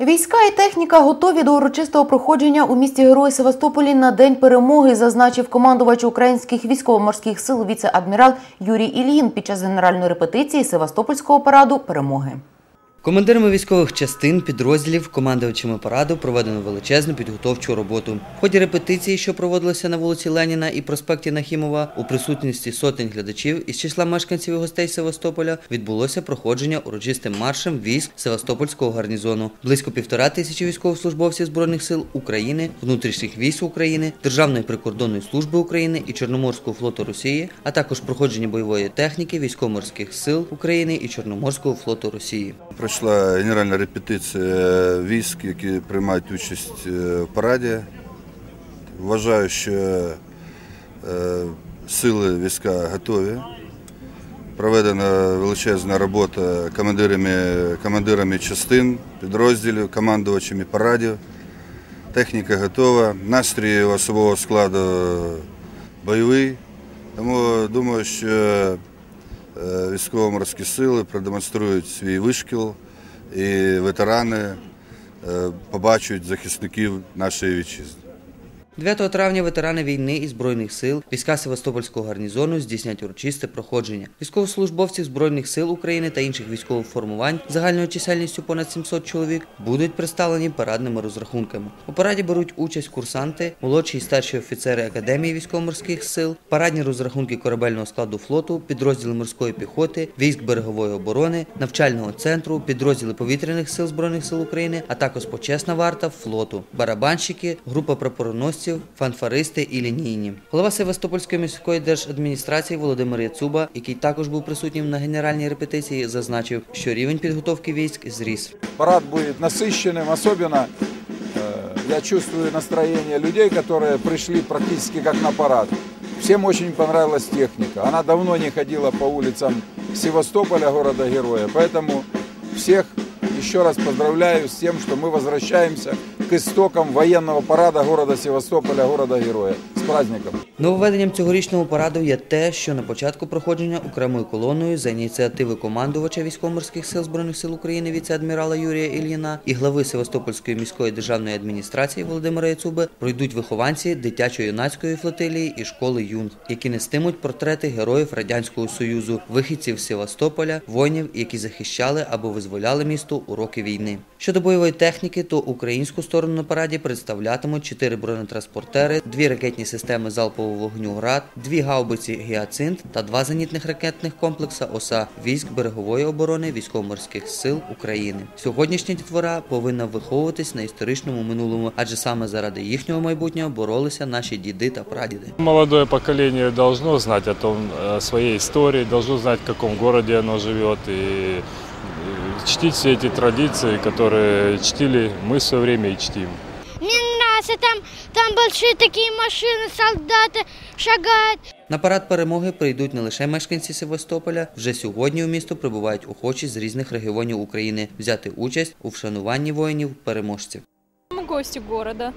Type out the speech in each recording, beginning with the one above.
Війська і техніка готові до урочистого проходження у місті Герої Севастополі на день перемоги, зазначив командувач українських військово-морських сил віце-адмірал Юрій Ільїн під час генеральної репетиції Севастопольського параду перемоги. Командирами військових частин, підрозділів, командувачами параду проведено величезну підготовчу роботу. В ході репетиції, що проводилися на вулиці Леніна і проспекті Нахімова, у присутності сотень глядачів із числа мешканців і гостей Севастополя відбулося проходження урочистим маршем військ Севастопольського гарнізону. Близько півтора тисячі військовослужбовців Збройних сил України, внутрішніх військ України, Державної прикордонної служби України і Чорноморського флоту Росії, а також проходження бойової техніки військово-морських сил України і Чорноморського флоту Росії. Пройшла генеральна репетиція військ, які приймають участь е, в параді. Вважаю, що е, сили війська готові. Проведена величезна робота командирами, командирами частин, підрозділів, командувачами парадів. Техніка готова, настрій особового складу бойовий. Тому думаю, що е, військово-морські сили продемонструють свій вишкіл і ветерани е, побачать захисників нашої вітчизни. 9 травня ветерани війни і Збройних сил війська Севастопольського гарнізону здійснять урочисте проходження. Військовослужбовці Збройних сил України та інших військових формувань загальною чисельністю понад 700 чоловік будуть представлені парадними розрахунками. У параді беруть участь курсанти, молодші і старші офіцери Академії військово-морських сил, парадні розрахунки корабельного складу флоту, підрозділи морської піхоти, військ берегової оборони, навчального центру, підрозділи повітряних сил Збройних сил України, а також почесна варта флоту, барабанщики, група прапороносців, фанфаристи і лінійні. Голова Севастопольської міської держадміністрації Володимир Яцуба, який також був присутнім на генеральній репетиції, зазначив, що рівень підготовки військ зріс. Парад будет насыщенным, особенно э, я чувствую настроение людей, которые пришли практически как на парад. Всем очень понравилась техника. Она давно не ходила по улицам Севастополя, города-героя. Поэтому всех еще раз поздравляю с тем, что мы возвращаемся к истокам военного парада города Севастополя, города-героя. Праздником! Нововведенням цьогорічного параду є те, що на початку проходження окремою колоною за ініціативи командувача військово-морських сил Збройних сил України віце-адмірала Юрія Ільїна і глави Севастопольської міської державної адміністрації Володимира Яцуби пройдуть вихованці дитячо-юнацької флотилії і школи юнг, які нестимуть портрети героїв радянського союзу, вихідців Севастополя, воїнів, які захищали або визволяли місто у роки війни. Щодо бойової техніки, то українську сторону на параді представлятимуть чотири бронетранспортери, дві ракетні системи залпового вогню ГРАД, дві гаубиці Гіацинт та два зенітних ракетних комплекса ОСА військ берегової оборони військово-морських сил України. Сьогоднішня дітвора повинна виховуватись на історичному минулому, адже саме заради їхнього майбутнього боролися наші діди та прадіди. Молодое поколение должно знать о том, о своей истории, должно знать, в каком городе оно живет и э, чтить все эти традиции, которые чтили мы в свое время и чтим. Мне нравится, там, там большие такие машины, солдаты шагают. На парад перемоги прийдуть не лише мешканці Севастополя. Вже сьогодні у місто прибувають охочі з різних регіонів України взяти участь у вшануванні воїнів-переможців. Мы гости города.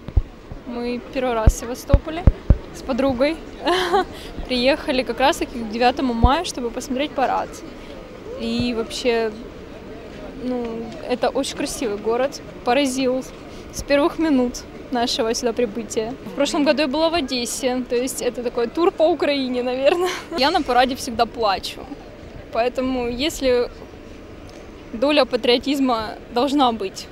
Мы первый раз в Севастополе с подругой. Приехали как раз таки к 9 мая, чтобы посмотреть парад. И вообще, ну, это очень красивый город. Поразил с первых минут Нашего сюда прибытия. В прошлом году я была в Одессе, то есть это такой тур по Украине, наверное. Я на параде всегда плачу. Поэтому если доля патриотизма должна быть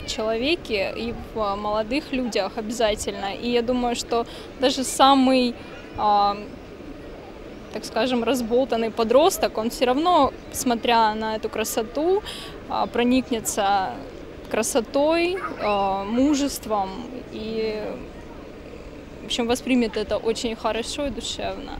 в человеке и в молодых людях обязательно. И я думаю, что даже самый, а, так скажем, разболтанный подросток, он все равно, смотря на эту красоту, а, проникнется красотой, мужеством и, в общем, воспримет это очень хорошо и душевно.